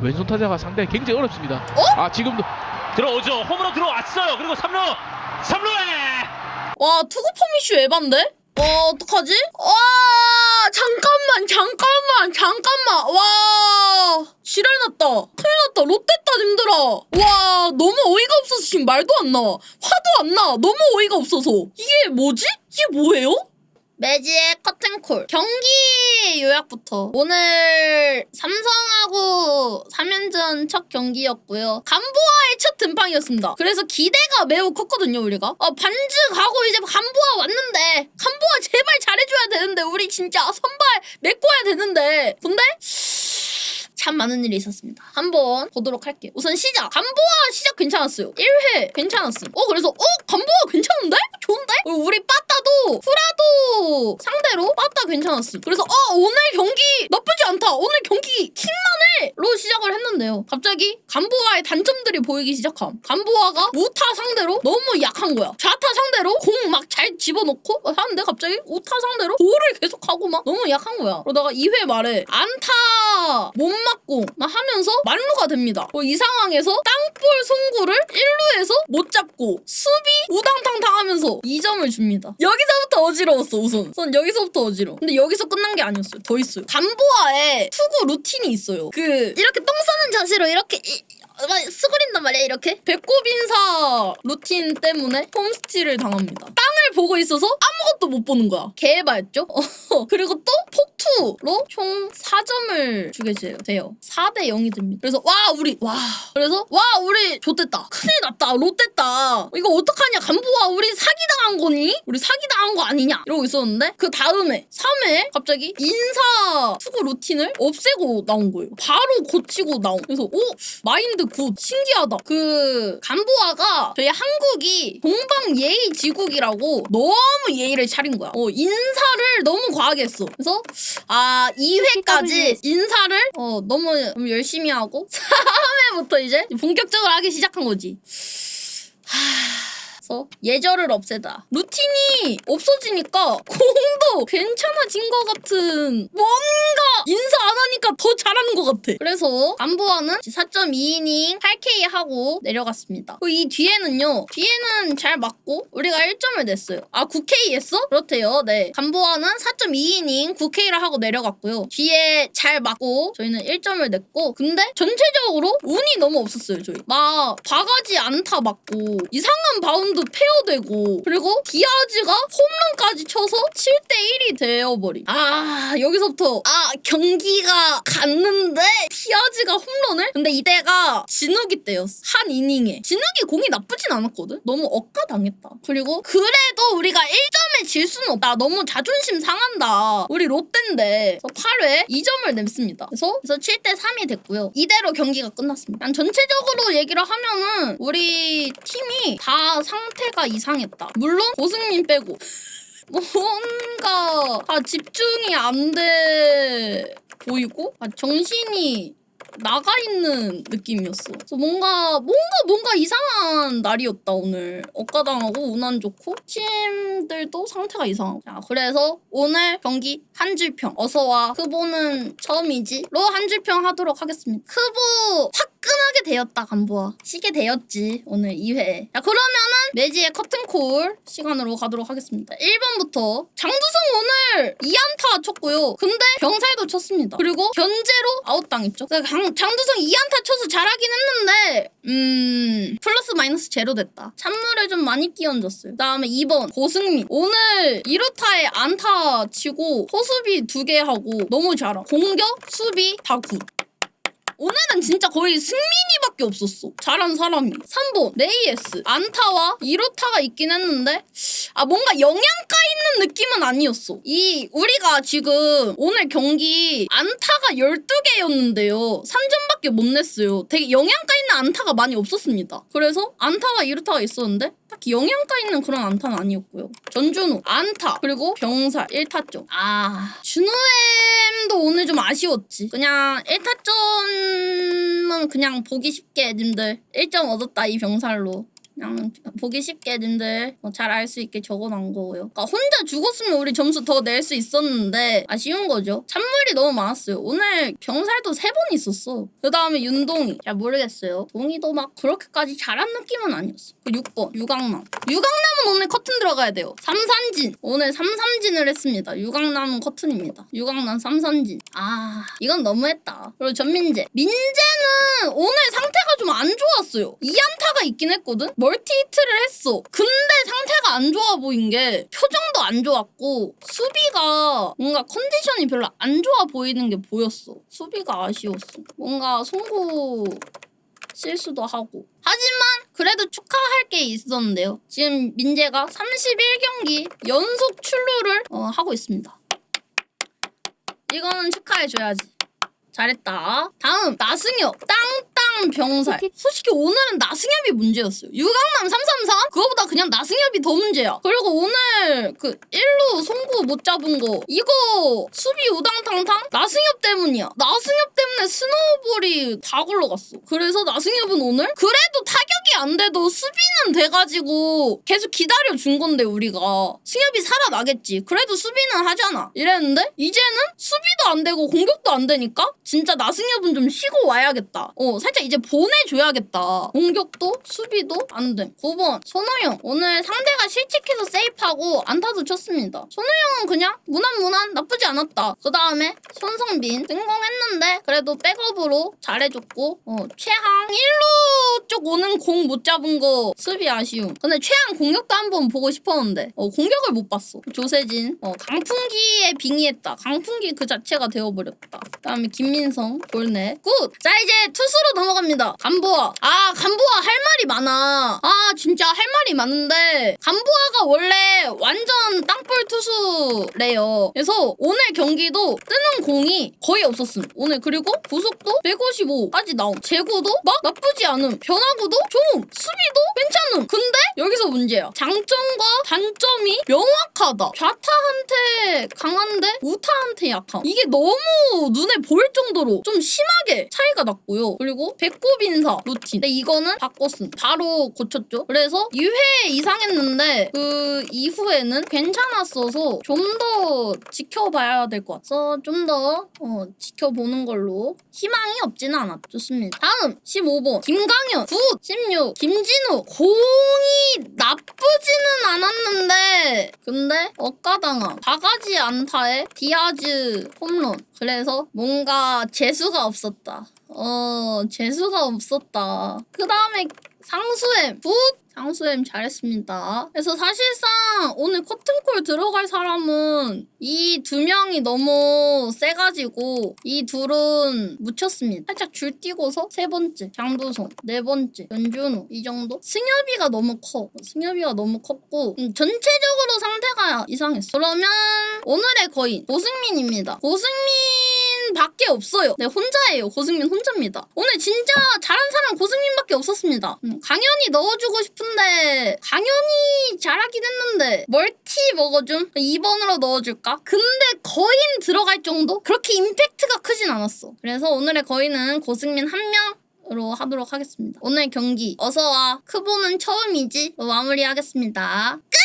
왼손 타자가 상당히 굉장히 어렵습니다. 어? 아 지금도 들어오죠. 홈으로 들어왔어요. 그리고 3루 3루에 와 투구 포미슈 에반데? 와 어떡하지? 와 잠깐만 잠깐만 잠깐만 와 지랄났다 큰일 났다 롯데다 님들아 와 너무 어이가 없어서 지금 말도 안 나와 화도 안 나 너무 어이가 없어서 이게 뭐지? 이게 뭐예요? 매지의 커튼콜 경기 요약부터 오늘 삼성하고 3연전 첫 경기였고요 간보아의 첫 등판이었습니다 그래서 기대가 매우 컸거든요 우리가 어, 반즈 가고 이제 간보아 왔는데 간보아 제발 잘해줘야 되는데 우리 진짜 선발 메꿔야 되는데 근데 참 많은 일이 있었습니다. 한번 보도록 할게요. 우선 시작. 간보아 시작 괜찮았어요. 1회 괜찮았음. 어 그래서 어 간보아 괜찮은데? 좋은데? 어, 우리 빠따도 후라도 상대로 빠따 괜찮았음. 그래서 어 오늘 경기 나쁘지 않다. 오늘 경기 킹만해로 시작을 했는데요. 갑자기 간보아의 단점들이 보이기 시작함. 간보아가 우타 상대로 너무 약한 거야. 좌타 상대로 공 막 잘 집어넣고 하는데 갑자기 우타 상대로 볼을 계속 하고 막 너무 약한 거야. 그러다가 2회 말에 안타 못 맞고 막 하면서 만루가 됩니다. 어, 이 상황에서 땅볼 송구를 1루에서 못 잡고 수비 우당탕 당하면서 2점을 줍니다. 여기서 부터 어지러웠어 우선. 우선 여기서부터 어지러워. 근데 여기서 끝난 게 아니었어요. 더 있어요. 간보아에 투구 루틴이 있어요. 그 이렇게 똥 싸는 자세로 이렇게 이, 막 쓰그린단 말이야 이렇게 배꼽 인사 루틴 때문에 홈스틸을 당합니다 땅을 보고 있어서 아무 것도 못 보는 거야. 개해봤죠? 어, 그리고 또 폭투로 총 4점을 주게 돼요. 돼요. 4대 0이 됩니다. 그래서 와 우리 와. 그래서 와 우리 좋댔다. 큰일 났다. 롯됐다. 이거 어떡하냐? 간부아 우리 사기당한 거니? 우리 사기당한 거 아니냐? 이러고 있었는데 그 다음에 3회 갑자기 인사 투구 루틴을 없애고 나온 거예요. 바로 고치고 나온. 그래서 오 마인드 굿. 신기하다. 그 간보아가 저희 한국이 동방 예의 지국이라고 너무 예의 를 차린 거야. 어 인사를 너무 과하게 했어. 그래서 아 2회까지 인사를? 어 너무, 너무 열심히 하고 3회부터 이제 본격적으로 하기 시작한 거지. 그래서 예절을 없애다. 루틴이 없어지니까 공도 괜찮아진 것 같은 뭔가 인사 안 하니까 더 잘하는 것 같아. 그래서 안보아는 4.2이닝 8K 하고 내려갔습니다. 이 뒤에는요. 뒤에는 잘 맞고 우리가 1점을 냈어요. 아 9K 했어? 그렇대요. 네. 간보아는 4.2이닝 9K를 하고 내려갔고요. 뒤에 잘 맞고 저희는 1점을 냈고 근데 전체적으로 운이 너무 없었어요. 저희 막 바가지 안타 맞고 이상한 바운드 페어되고 그리고 디아즈가 홈런까지 쳐서 7대 1이 되어버리. 아 여기서부터 아 경기가 갔는데 디아즈가 홈런을? 근데 이때가 진욱이 때였어. 한 이닝에. 진욱이 공이 나쁘진 않았거든. 너무 억까당했다. 그리고 그래도 우리가 1점에 질 수는 없다. 너무 자존심 상한다. 우리 롯데인데. 그래서 8회 2점을 냈습니다. 그래서, 그래서 7대 3이 됐고요. 이대로 경기가 끝났습니다. 난 전체적으로 얘기를 하면은 우리 팀이 다 상태가 이상했다. 물론 고승민 빼고. 뭔가 아 집중이 안 돼 보이고 아 정신이 나가 있는 느낌이었어. 그래서 뭔가 뭔가 뭔가 이상한 날이었다 오늘. 억가당하고 운 안 좋고 팀들도 상태가 이상하고. 자 그래서 오늘 경기 한 줄평 어서 와. 크보는 처음이지로 한 줄평 하도록 하겠습니다. 크보 화끈하게 되었다 간보아. 시게 되었지 오늘 2회. 자 그러면은 매지의 커튼콜 시간으로 가도록 하겠습니다. 1번부터 장두성 오늘 2안타 쳤고요. 근데 병살도 쳤습니다. 그리고 견제로 아웃당했죠. 그러니까 장, 장두성 2안타 쳐서 잘하긴 했는데 음 플러스 마이너스 제로 됐다. 찬물을 좀 많이 끼얹었어요. 그 다음에 2번 고승민 오늘 1루타에 안타 치고 호수비 두 개 하고 너무 잘하. 공격 수비 다 굿. 오늘은 진짜 거의 승민이밖에 없었어. 잘한 사람이. 3번 네이에스 안타와 2루타가 있긴 했는데 아 뭔가 영양가 있는 느낌은 아니었어. 이 우리가 지금 오늘 경기 안타가 12개였는데요. 3점밖에 못 냈어요. 되게 영양가 있는 안타가 많이 없었습니다. 그래서 안타와 2루타가 있었는데 딱히 영양가 있는 그런 안타는 아니었고요. 전준우 안타 그리고 병살 1타점. 아 준우엠도 오늘 좀 아쉬웠지. 그냥 1타점은 그냥 보기 쉽게 님들 1점 얻었다 이 병살로. 그냥 보기 쉽게 님들 어, 잘알 수 있게 적어놓은 거고요. 그러니까 혼자 죽었으면 우리 점수 더 낼 수 있었는데 아쉬운 거죠. 찬물이 너무 많았어요. 오늘 병살도 세 번 있었어. 그 다음에 윤동이. 잘 모르겠어요. 동이도 막 그렇게까지 잘한 느낌은 아니었어. 그 6번 유강남. 유강남은 오늘 커튼 들어가야 돼요. 삼산진. 오늘 삼삼진을 했습니다. 유강남은 커튼입니다. 유강남 삼산진. 아 이건 너무했다. 그리고 전민재. 민재는 오늘 상태가 좀 안 좋았어요. 2안타가 있긴 했거든? 멀티 히트를 했어. 근데 상태가 안 좋아 보인 게 표정도 안 좋았고 수비가 뭔가 컨디션이 별로 안 좋아 보이는 게 보였어. 수비가 아쉬웠어. 뭔가 송구 실수도 하고. 하지만 그래도 축하할 게 있었는데요. 지금 민재가 31경기 연속 출루를 어, 하고 있습니다. 이거는 축하해줘야지. 잘했다. 다음 나승엽 땅땅 병살. 솔직히 오늘은 나승엽이 문제였어요. 유강남 333 그거보다 그냥 나승엽이 더 문제야. 그리고 오늘 그 1루 송구 못 잡은 거 이거 수비 우당탕탕 나승엽 때문이야. 나승엽 때문에 스노우볼이 다 굴러갔어. 그래서 나승엽은 오늘 그래도 타격이 안 돼도 수비는 돼가지고 계속 기다려 준 건데 우리가 승엽이 살아나겠지. 그래도 수비는 하잖아. 이랬는데 이제는 수비도 안 되고 공격도 안 되니까 진짜 나승엽은 좀 쉬고 와야겠다. 어 살짝 이제 보내줘야겠다. 공격도 수비도 안 돼. 9번 손호영 오늘 상대가 실책해서 세이프하고 안타도 쳤습니다. 손호영은 그냥 무난무난 나쁘지 않았다. 그 다음에 손성빈 성공했는데 그래도 백업으로 잘해줬고 어 최항 1루 쪽 오는 공 못 잡은 거 수비 아쉬움. 근데 최항 공격도 한번 보고 싶었는데 어 공격을 못 봤어. 조세진 어 강풍기에 빙의했다. 강풍기 그 자체가 되어버렸다. 그 다음에 김민성 볼넷 굿. 자 이제 투수로 넘어 갑니다. 간보아 아 간보아 할 말이 많아. 아 진짜 할 말이 많은데 간보아가 원래 완전 땅볼 투수래요. 그래서 오늘 경기도 뜨는 공이 거의 없었음. 오늘 그리고 구속도 155까지 나옴. 제구도 막 나쁘지 않음. 변화구도 좋음. 수비도 괜찮음. 근데 여기서 문제야. 장점과 단점이 명확하다. 좌타한테 강한데 우타한테 약함. 이게 너무 눈에 보일 정도로 좀 심하게 차이가 났고요. 그리고 배꼽 인사 루틴. 근데 이거는 바꿨음. 바로 고쳤죠. 그래서 2회 이상 했는데 그 이후에는 괜찮았어서 좀 더 지켜봐야 될 것 같아서 좀더 어, 지켜보는 걸로 희망이 없지는 않았. 좋습니다. 다음 15번 김강현 굿16 김진우 공이 나쁘지는 않았는데 근데 억가당함 바가지 안타에 디아즈 홈런 그래서 뭔가 재수가 없었다. 어 재수 가 없었다. 그 다음에 상수엠 굿 상수엠 잘했습니다. 그래서 사실상 오늘 커튼콜 들어갈 사람은 이 두 명이 너무 세가지고 이 둘은 묻혔습니다. 살짝 줄 띄고서 세 번째 장도성, 네 번째 연준우 이 정도. 승엽이가 너무 커. 승엽이가 너무 컸고 음, 전체적으로 상태가 이상했어. 그러면 오늘의 거인 고승민입니다. 고승민 밖에 없어요. 네, 혼자예요. 고승민 혼자입니다. 오늘 진짜 잘한 사람 고승민밖에 없었습니다. 음, 강현이 넣어주고 싶은데 강현이 잘하긴 했는데 멀티 먹어줌 2번으로 넣어줄까? 근데 거인 들어갈 정도? 그렇게 임팩트가 크진 않았어. 그래서 오늘의 거인은 고승민 한 명. 으로 하도록 하겠습니다. 오늘 경기 어서와 크보는 처음이지 로 마무리하겠습니다. 끝!